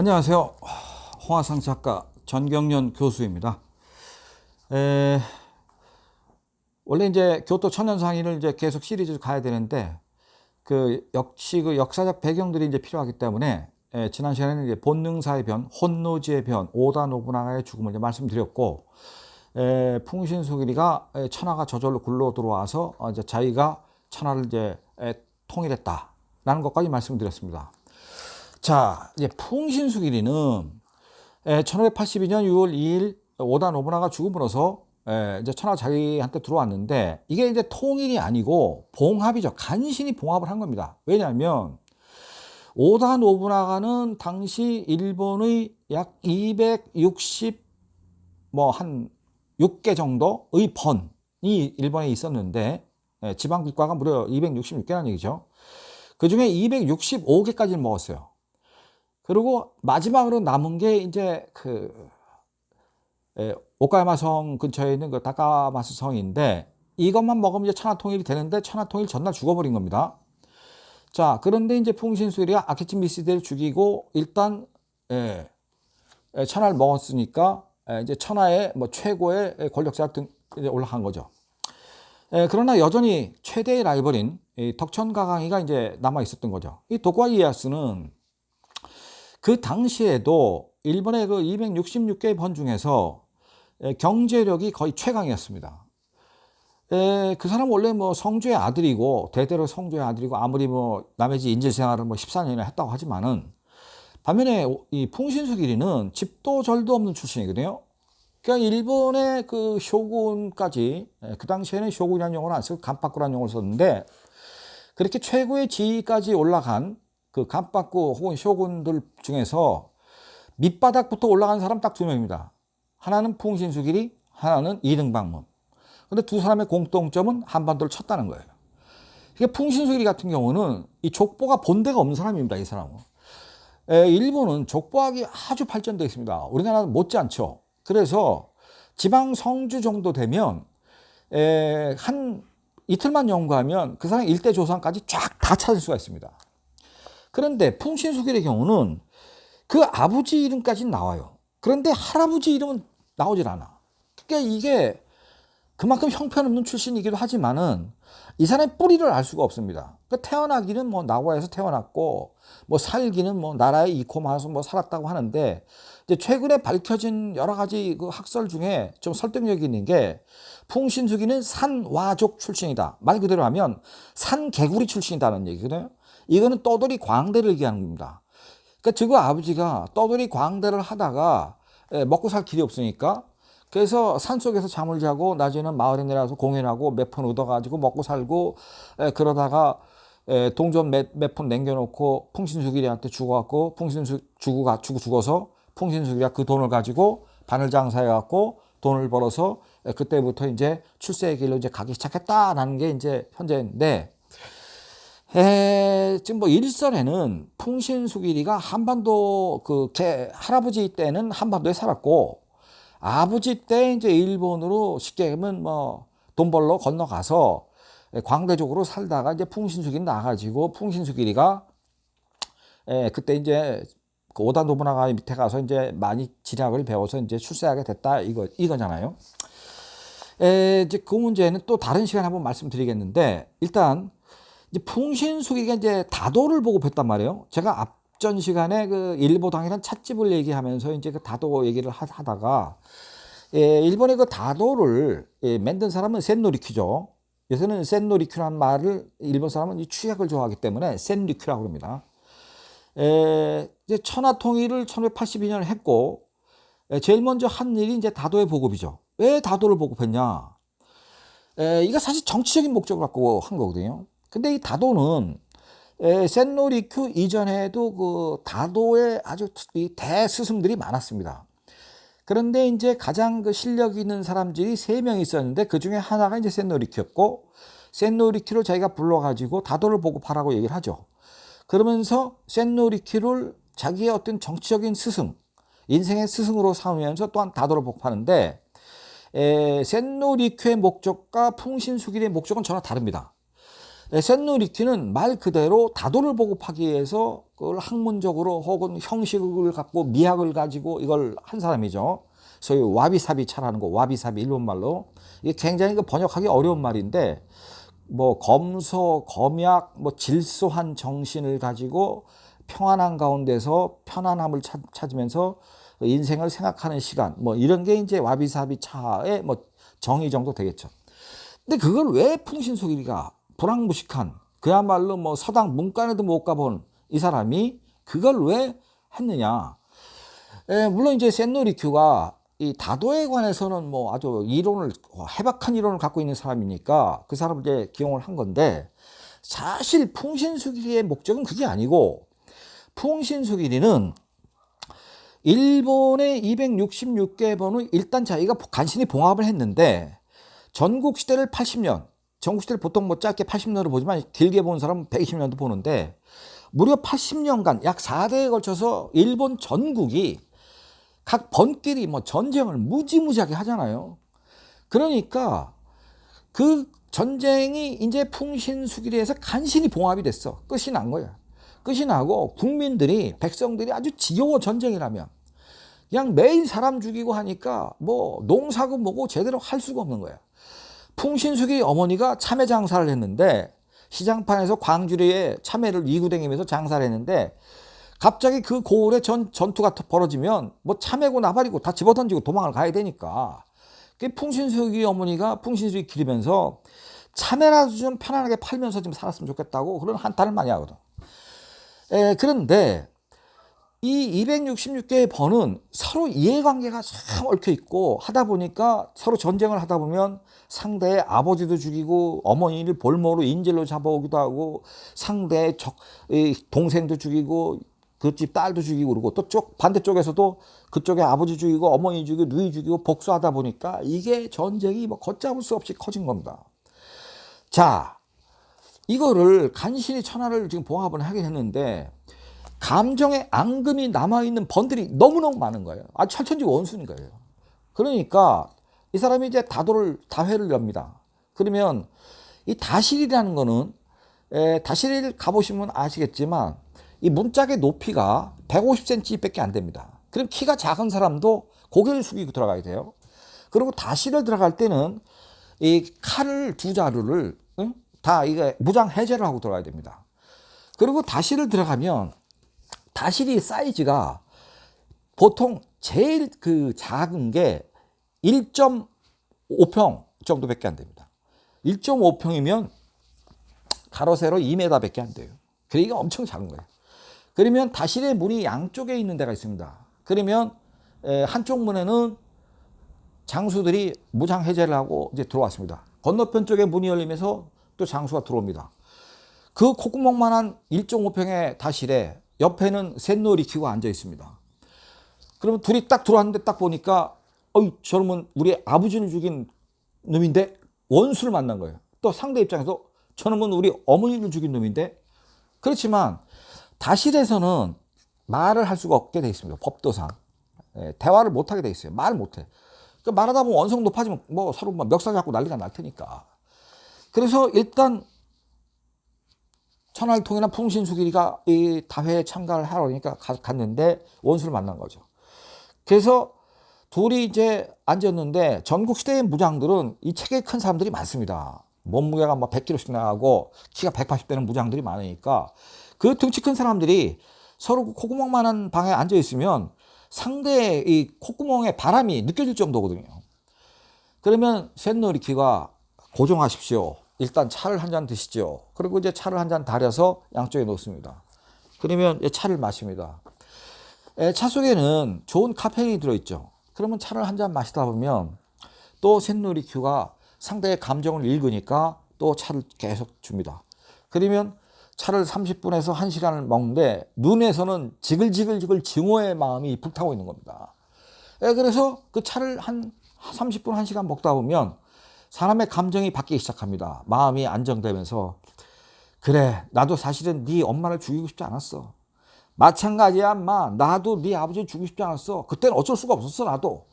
안녕하세요. 홍화상 작가 전경련 교수입니다. 에, 원래 이제 교토 천연상인을 이제 계속 시리즈를 가야 되는데 그 역시 그 역사적 배경들이 이제 필요하기 때문에 에, 지난 시간에는 이제 본능사의 변, 혼노지의 변, 오다 노부나가의 죽음을 이제 말씀드렸고 에, 풍신수길이가 에, 천하가 저절로 굴러 들어와서 어, 이제 자기가 천하를 이제 에, 통일했다라는 것까지 말씀드렸습니다. 자, 이제 풍신수 길이는 1582년 6월 2일 오다 노부나가 죽음으로써 에, 이제 천하 자기한테 들어왔는데 이게 이제 통일이 아니고 봉합이죠. 간신히 봉합을 한 겁니다. 왜냐하면 오다 노부나가는 당시 일본의 약 260 뭐 한 6개 정도의 번이 일본에 있었는데 에, 지방 국가가 무려 266개라는 얘기죠. 그 중에 265개까지는 먹었어요. 그리고 마지막으로 남은 게 이제 그 에, 오카야마 성 근처에 있는 그 다카마스 성인데 이것만 먹으면 이제 천하통일이 되는데 천하통일 전날 죽어버린 겁니다. 자 그런데 이제 풍신수리가 아키치 미시데를 죽이고 일단 에, 에, 천하를 먹었으니까 에, 이제 천하의 뭐 최고의 권력자 등 올라간 거죠. 에, 그러나 여전히 최대의 라이벌인 이 덕천가강이가 이제 남아 있었던 거죠. 이 도쿠와 이에야스는 그 당시에도 일본의 그 266개의 번 중에서 경제력이 거의 최강이었습니다. 에, 그 사람 원래 뭐 성주의 아들이고 대대로 성주의 아들이고 아무리 뭐 남의 집 인질 생활을 뭐 14년이나 했다고 하지만은 반면에 이 풍신수 길이는 집도 절도 없는 출신이거든요. 그러니까 일본의 그 쇼군까지 그 당시에는 쇼군이라는 용어를 안 쓰고 간파쿠라는 용어를 썼는데 그렇게 최고의 지위까지 올라간 그 간박구 혹은 쇼군들 중에서 밑바닥부터 올라간 사람 딱 두 명입니다. 하나는 풍신수길이, 하나는 이등방문. 근데 두 사람의 공통점은 한반도를 쳤다는 거예요. 이게 풍신수길이 같은 경우는 이 족보가 본대가 없는 사람입니다. 이 사람은. 에, 일본은 족보학이 아주 발전되어 있습니다. 우리나라 못지않죠. 그래서 지방 성주 정도 되면 에, 한 이틀만 연구하면 그 사람 일대 조상까지 쫙 다 찾을 수가 있습니다. 그런데 풍신수길의 경우는 그 아버지 이름까지는 나와요. 그런데 할아버지 이름은 나오질 않아. 그러니까 이게 그만큼 형편없는 출신이기도 하지만은 이 사람의 뿌리를 알 수가 없습니다. 그 태어나기는 뭐 나고야에서 태어났고 뭐 살기는 뭐 나라의 이코마에서 뭐 살았다고 하는데 이제 최근에 밝혀진 여러 가지 그 학설 중에 좀 설득력 있는 게 풍신수기는 산와족 출신이다. 말 그대로 하면 산 개구리 출신이다는 얘기거든요. 이거는 떠돌이 광대를 얘기하는 겁니다. 그러니까 지금 아버지가 떠돌이 광대를 하다가 예, 먹고 살 길이 없으니까 그래서 산속에서 잠을 자고 낮에는 마을에 내려와서 공연하고 몇 푼 얻어가지고 먹고 살고 예, 그러다가 예, 동전 몇 푼 남겨놓고 풍신수길이한테 죽어갖고 풍신수 주고 가 주고 죽어서 풍신수길이가 그 돈을 가지고 바늘 장사해갖고 돈을 벌어서 그때부터 이제 출세의 길로 이제 가기 시작했다라는 게 이제 현재인데 에, 지금 뭐 일선에는 풍신수길이가 한반도 그 제 할아버지 때는 한반도에 살았고 아버지 때 이제 일본으로 쉽게 하면 뭐 돈 벌러 건너가서 광대적으로 살다가 이제 풍신수길이 나가지고 풍신수길이가 에, 그때 이제 그 오다 노부나가 밑에 가서 이제 많이 지략을 배워서 이제 출세하게 됐다 이거 이거잖아요. 에, 이제 그 문제는 또 다른 시간에 한번 말씀드리겠는데 일단 이제 풍신수기가 이제 다도를 보고 뵀단 말이에요. 제가 앞전 시간에 그 일보 당이란 찻집을 얘기하면서 이제 그 다도 얘기를 하다가 예, 일본의 그 다도를 예, 만든 사람은 센노리큐죠. 요새는 센노리큐란 말을 일본 사람은 이 취약을 좋아하기 때문에 센리큐라고 합니다. 에, 이제 천하 통일을 1582년에 했고 에, 제일 먼저 한 일이 이제 다도의 보급이죠. 왜 다도를 보급했냐? 에, 이거 사실 정치적인 목적을 갖고 한 거거든요. 근데 이 다도는 센노리큐 이전에도 그 다도에 아주 이 대스승들이 많았습니다. 그런데 이제 가장 그 실력 있는 사람들이 세 명 있었는데 그 중에 하나가 이제 센노리큐였고 센노리큐를 자기가 불러가지고 다도를 보고파라고 얘기를 하죠. 그러면서 센노리큐를 자기의 어떤 정치적인 스승, 인생의 스승으로 삼으면서 또한 다도를 복파하는데 센노리큐의 목적과 풍신수길의 목적은 전혀 다릅니다. 센누리퀴는 말 그대로 다도를 보급하기 위해서 그걸 학문적으로 혹은 형식을 갖고 미학을 가지고 이걸 한 사람이죠. 소위 와비사비 차라는 거, 와비사비 일본 말로 이게 굉장히 그 번역하기 어려운 말인데 뭐 검소, 검약, 뭐 질소한 정신을 가지고 평안한 가운데서 편안함을 찾, 찾으면서 인생을 생각하는 시간, 뭐 이런 게 이제 와비사비 차의 뭐 정의 정도 되겠죠. 근데 그걸 왜 풍신수길이가 불황무식한 그야말로 뭐 서당 문간에도 못 가본 이 사람이 그걸 왜 했느냐? 에, 물론 이제 센노리큐가 이 다도에 관해서는 뭐 아주 이론을 해박한 이론을 갖고 있는 사람이니까 그 사람을 이제 기용을 한 건데 사실 풍신수길이의 목적은 그게 아니고 풍신수길이는 일본의 266개 번을 일단 자기가 간신히 봉합을 했는데 전국 시대를 80년, 전국 시대를 보통 뭐 짧게 80년으로 보지만 길게 보는 사람은 120년도 보는데 무려 80년간 약 4대에 걸쳐서 일본 전국이 각 번끼리 뭐 전쟁을 무지무지하게 하잖아요. 그러니까 그 전쟁이 이제 풍신수길에서 간신히 봉합이 됐어. 끝이 난 거야. 끝이 나고 국민들이 백성들이 아주 지겨워 전쟁이라면 그냥 매일 사람 죽이고 하니까 뭐 농사고 뭐고 제대로 할 수가 없는 거야. 풍신수기 어머니가 참외 장사를 했는데 시장판에서 광주리에 참외를 이구 댕기면서 장사를 했는데 갑자기 그 고을에 전, 전투가 벌어지면 뭐 참외고 나발이고 다 집어던지고 도망을 가야 되니까 그 풍신수기 어머니가 풍신수기 기르면서 참외라도 좀 편안하게 팔면서 좀 살았으면 좋겠다고 그런 한탄을 많이 하거든. 에, 그런데 이 266개의 번은 서로 이해관계가 참 얽혀 있고 하다 보니까 서로 전쟁을 하다 보면 상대의 아버지도 죽이고 어머니를 볼모로 인질로 잡아오기도 하고 상대의 적, 동생도 죽이고 그 집 딸도 죽이고 그러고 또 쪽 반대쪽에서도 그쪽에 아버지 죽이고 어머니 죽이고 누이 죽이고 복수하다 보니까 이게 전쟁이 뭐 걷잡을 수 없이 커진 겁니다. 자, 이거를 간신히 천하를 지금 봉합을 하긴 했는데 감정의 앙금이 남아있는 번들이 너무너무 많은 거예요. 아, 철천지 원수인 거예요. 그러니까 이 사람이 이제 다도를, 다회를 엽니다. 그러면 이 다실이라는 거는, 에, 다실을 가보시면 아시겠지만 이 문짝의 높이가 150cm 밖에 안 됩니다. 그럼 키가 작은 사람도 고개를 숙이고 들어가야 돼요. 그리고 다시를 들어갈 때는 이 칼을 두 자루를 응? 다 이게 무장 해제를 하고 들어가야 됩니다. 그리고 다시를 들어가면 다실이 사이즈가 보통 제일 그 작은 게 1.5평 정도밖에 안 됩니다. 1.5평이면 가로 세로 2m 밖에 안 돼요. 그러니까 엄청 작은 거예요. 그러면 다실의 문이 양쪽에 있는 데가 있습니다. 그러면 한쪽 문에는 장수들이 무장 해제를 하고 이제 들어왔습니다. 건너편 쪽에 문이 열리면서 또 장수가 들어옵니다. 그 콧구멍만한 1.5평의 다실에 옆에는 셋놀이 키고 앉아 있습니다. 그러면 둘이 딱 들어왔는데 딱 보니까 어이 저놈은 우리 아버지를 죽인 놈인데 원수를 만난 거예요. 또 상대 입장에서 저놈은 우리 어머니를 죽인 놈인데 그렇지만 다실에서는 말을 할 수가 없게 돼 있습니다. 법도상. 예, 대화를 못 하게 돼 있어요. 말을 못 해. 그 말하다 보면 원성 높아지면 뭐 서로 막 멱살 잡고 난리가 날 테니까. 그래서 일단 천할통이나 풍신수길이가 이 다회에 참가를 하러 오니까 갔는데 원수를 만난 거죠. 그래서 둘이 이제 앉았는데 전국 시대의 무장들은 이 체격이 큰 사람들이 많습니다. 몸무게가 막 100kg씩 나가고 키가 180되는 무장들이 많으니까 그 등치 큰 사람들이 서로 콧구멍만한 방에 앉아 있으면 상대의 이 콧구멍에 바람이 느껴질 정도거든요. 그러면 샌노리키가 고정하십시오. 일단 차를 한 잔 드시죠. 그리고 이제 차를 한 잔 달여서 양쪽에 놓습니다. 그러면 차를 마십니다. 차 속에는 좋은 카페인이 들어있죠. 그러면 차를 한 잔 마시다 보면 또 샌노리큐가 상대의 감정을 읽으니까 또 차를 계속 줍니다. 그러면 차를 30분에서 1시간을 먹는데 눈에서는 지글지글지글 증오의 마음이 불타고 있는 겁니다. 그래서 그 차를 한 30분, 1시간 먹다 보면 사람의 감정이 바뀌기 시작합니다. 마음이 안정되면서 그래 나도 사실은 네 엄마를 죽이고 싶지 않았어. 마찬가지야 엄마 나도 네 아버지를 죽이고 싶지 않았어. 그때는 어쩔 수가 없었어 나도.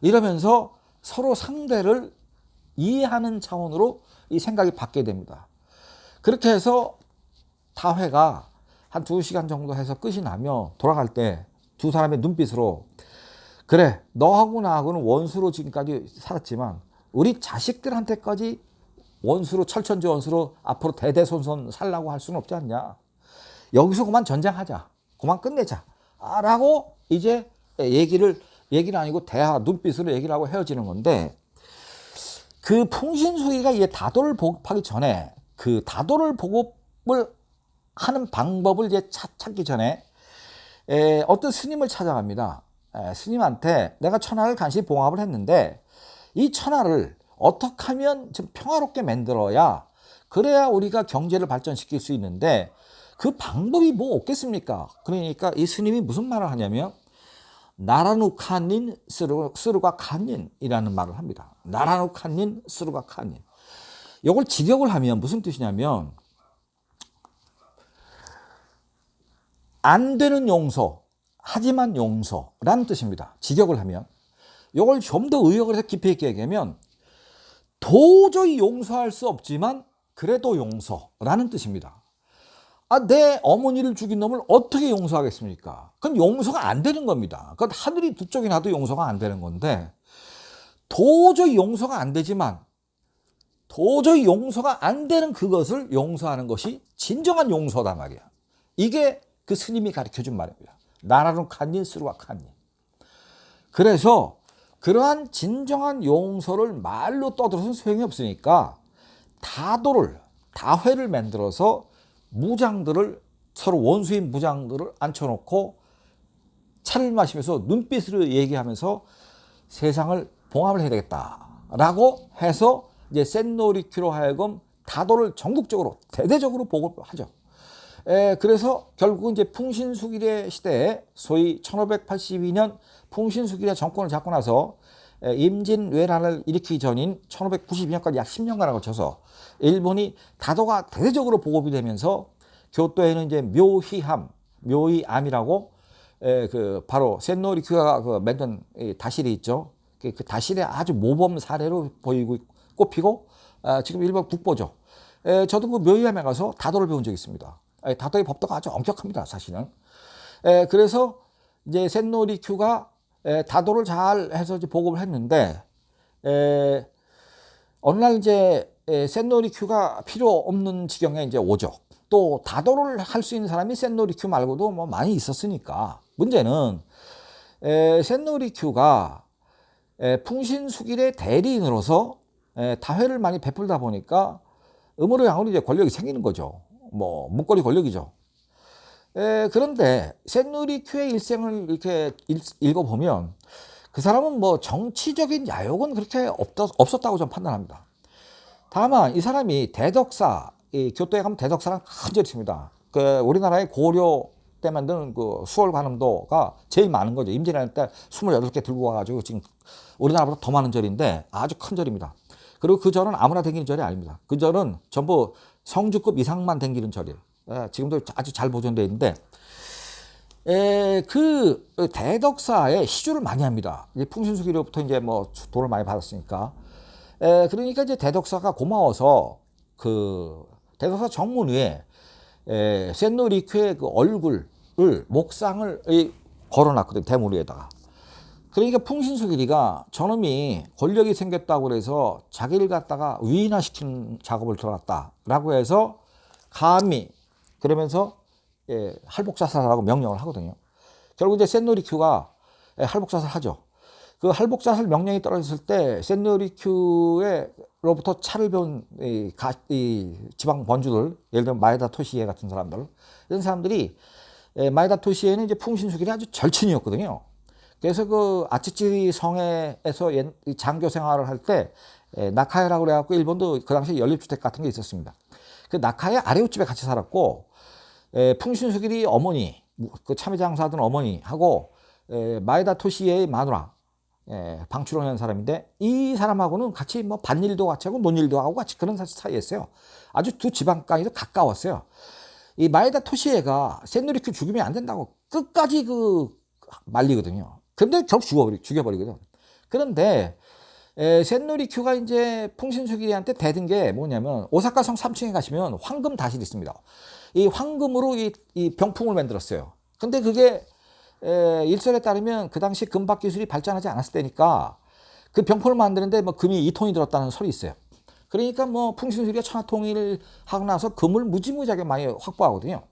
이러면서 서로 상대를 이해하는 차원으로 이 생각이 바뀌게 됩니다. 그렇게 해서 다회가 한 두 시간 정도 해서 끝이 나며 돌아갈 때 두 사람의 눈빛으로 그래 너하고 나하고는 원수로 지금까지 살았지만 우리 자식들한테까지 원수로 철천지 원수로 앞으로 대대손손 살라고 할 수는 없지 않냐. 여기서 그만 전쟁하자. 그만 끝내자. 아, 라고 이제 얘기를 얘기는 아니고 대화 눈빛으로 얘기를 하고 헤어지는 건데 그 풍신수기가 이제 다도를 보급하기 전에 그 다도를 보급을 하는 방법을 이제 찾, 찾기 전에 에, 어떤 스님을 찾아갑니다. 에, 스님한테 내가 천하를 간신히 봉합을 했는데 이 천하를 어떻게 하면 좀 평화롭게 만들어야 그래야 우리가 경제를 발전시킬 수 있는데 그 방법이 뭐 없겠습니까? 그러니까 이 스님이 무슨 말을 하냐면 나라누 칸닌 스루, 스루가 칸닌이라는 말을 합니다. 나라누 칸닌 스루가 칸닌. 이걸 직역을 하면 무슨 뜻이냐면 안 되는 용서, 하지만 용서라는 뜻입니다. 직역을 하면. 이걸 좀 더 의역을 해서 깊이 있게 얘기하면 도저히 용서할 수 없지만 그래도 용서라는 뜻입니다. 아, 내 어머니를 죽인 놈을 어떻게 용서하겠습니까? 그건 용서가 안 되는 겁니다. 그건 하늘이 두 쪽이 나도 용서가 안 되는 건데 도저히 용서가 안 되지만 도저히 용서가 안 되는 그것을 용서하는 것이 진정한 용서다 말이야. 이게 그 스님이 가르쳐 준 말입니다. 나라는 칸닌 스루가 칸닌. 그래서 그러한 진정한 용서를 말로 떠들어서 소용이 없으니까 다도를 다회를 만들어서 무장들을 서로 원수인 무장들을 앉혀놓고 차를 마시면서 눈빛으로 얘기하면서 세상을 봉합을 해야 되겠다라고 해서 이제 센노리큐로 하여금 다도를 전국적으로 대대적으로 보급하죠. 에, 그래서 결국 이제 풍신수길의 시대에 소위 1582년 풍신수길의 정권을 잡고 나서 에, 임진왜란을 일으키기 전인 1592년까지 약 10년간을 거쳐서 일본이 다도가 대대적으로 보급이 되면서 교토에는 이제 묘희함, 묘희암이라고 에, 그 바로 센노리큐가 그이 다실이 있죠. 그, 그 다실의 아주 모범 사례로 보이고 꼽히고 아, 지금 일본 국보죠. 에, 저도 그 묘희암에 가서 다도를 배운 적이 있습니다. 에, 다도의 법도가 아주 엄격합니다, 사실은. 에, 그래서 이제 센노리큐가 에, 다도를 잘 해서 이제 보급을 했는데 에, 어느 날 이제 에, 센노리큐가 필요 없는 지경에 이제 오죠. 또 다도를 할 수 있는 사람이 센노리큐 말고도 뭐 많이 있었으니까 문제는 에, 센노리큐가 에, 풍신수길의 대리인으로서 에, 다회를 많이 베풀다 보니까 음으로 양으로 이제 권력이 생기는 거죠. 뭐 문거리 권력이죠. 에, 그런데 센누리큐의 일생을 이렇게 읽, 어보면그 사람은 뭐 정치적인 야욕은 그렇게 없, 없었다고 저는 판단합니다. 다만 이 사람이 대덕사, 이 교토에 가면 대덕사랑 큰 절이 있습니다. 그 우리나라의 고려 때 만든 그 수월 관음도가 제일 많은 거죠. 임진왜란 때 28개 들고 와가지고 지금 우리나라보다 더 많은 절인데 아주 큰 절입니다. 그리고 그 절은 아무나 댕기는 절이 아닙니다. 그 절은 전부 성주급 이상만 댕기는 절이에요. 예, 지금도 아주 잘 보존되어 있는데 에, 그 대덕사에 시주를 많이 합니다. 이제 풍신수기로부터 이제 뭐 돈을 많이 받았으니까. 에, 그러니까 이제 대덕사가 고마워서 그 대덕사 정문 위에 에, 센노리큐의 그 얼굴을 목상을 걸어놨거든 대문 위에다가. 그러니까 풍신수 길이가 저놈이 권력이 생겼다고 그래서 자기를 갖다가 위인화시키는 작업을 들어갔다라고 해서 감히 그러면서 예, 할복자살하라고 명령을 하거든요. 결국 이제 센노리큐가 예, 할복자살 하죠. 그 할복자살 명령이 떨어졌을 때 센노리큐에로부터 차를 배운 이, 가, 이 지방 번주들, 예를 들면 마에다 토시에 같은 사람들, 이런 사람들이 예, 마에다 토시에는 이제 풍신수길이 아주 절친이었거든요. 그래서 그 아치치 성에서 장교 생활을 할 때 나카야라고 그래갖고 일본도 그 당시에 연립주택 같은 게 있었습니다. 그 나카야 아래우집에 같이 살았고 에, 풍신수길이 어머니, 그 참외장사하던 어머니하고 에, 마에다 토시의 마누라, 에, 방출원이라는 사람인데 이 사람하고는 같이 뭐 반일도 같이 하고 논일도 하고 같이 그런 사이였어요. 아주 두 지방간이도 가까웠어요. 이 마에다 토시에가 센누리큐 죽이면 안 된다고 끝까지 그 말리거든요. 근데 결국 죽어버리, 죽여버리거든. 그런데 에, 센노리큐가 이제 풍신수길이한테 대든 게 뭐냐면 오사카성 3층에 가시면 황금 다실이 있습니다. 이 황금으로 이, 이 병풍을 만들었어요. 근데 그게 에, 일설에 따르면 그 당시 금박 기술이 발전하지 않았을 때니까 그 병풍을 만드는데 뭐 금이 2톤이 들었다는 설이 있어요. 그러니까 뭐 풍신수리가 천하통일을 하고 나서 금을 무지무지하게 많이 확보하거든요.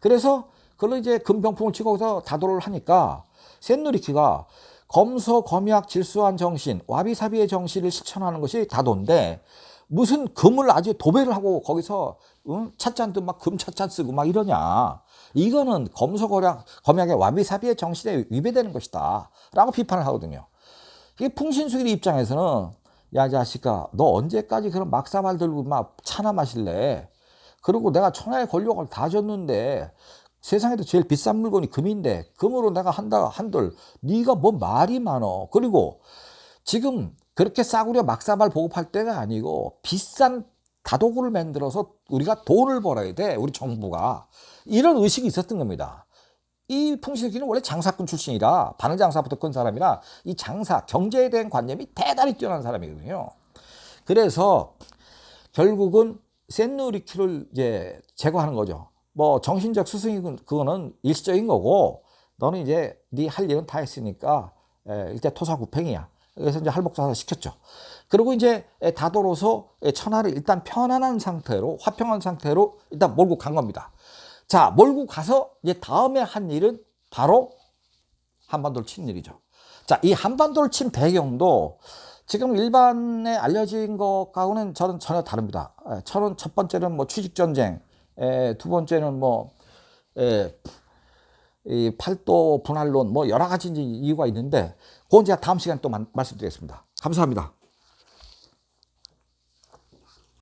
그래서 그걸로 이제 금병풍을 치고 거기서 다도를 하니까 센누리키가 검소, 검약, 질수한 정신, 와비사비의 정신을 실천하는 것이 다도인데 무슨 금을 아주 도배를 하고 거기서 응? 찻잔도 막 금 찻잔 쓰고 막 이러냐. 이거는 검소, 검약, 검약의 와비사비의 정신에 위배되는 것이다. 라고 비판을 하거든요. 이게 풍신수길이 입장에서는 야 자식아 너 언제까지 그런 막사발 들고 막 차나 마실래 그리고 내가 천하의 권력을 다 줬는데 세상에도 제일 비싼 물건이 금인데 금으로 내가 한다 한들 네가 뭐 말이 많어 그리고 지금 그렇게 싸구려 막사발 보급할 때가 아니고 비싼 다도구를 만들어서 우리가 돈을 벌어야 돼 우리 정부가 이런 의식이 있었던 겁니다 이 풍신수기는 원래 장사꾼 출신이라 반응장사부터 큰 사람이라 이 장사 경제에 대한 관념이 대단히 뛰어난 사람이거든요. 그래서 결국은 센누리키를 이제 제거하는 거죠. 뭐 정신적 스승이 그거는 일시적인 거고 너는 이제 네 할 일은 다 했으니까 에, 일단 토사구팽이야. 그래서 이제 할복사를 시켰죠. 그리고 이제 다도로서 천하를 일단 편안한 상태로 화평한 상태로 일단 몰고 간 겁니다. 자, 몰고 가서 이제 다음에 한 일은 바로 한반도를 친 일이죠. 자, 이 한반도를 친 배경도 지금 일반에 알려진 것하고는 저는 전혀 다릅니다. 에, 저는 첫 번째는 뭐 취직 전쟁, 에, 두 번째는 뭐 에, 이 팔도 분할론 뭐 여러 가지 이유가 있는데 그건 제가 다음 시간에 또 만- 말씀드리겠습니다. 감사합니다.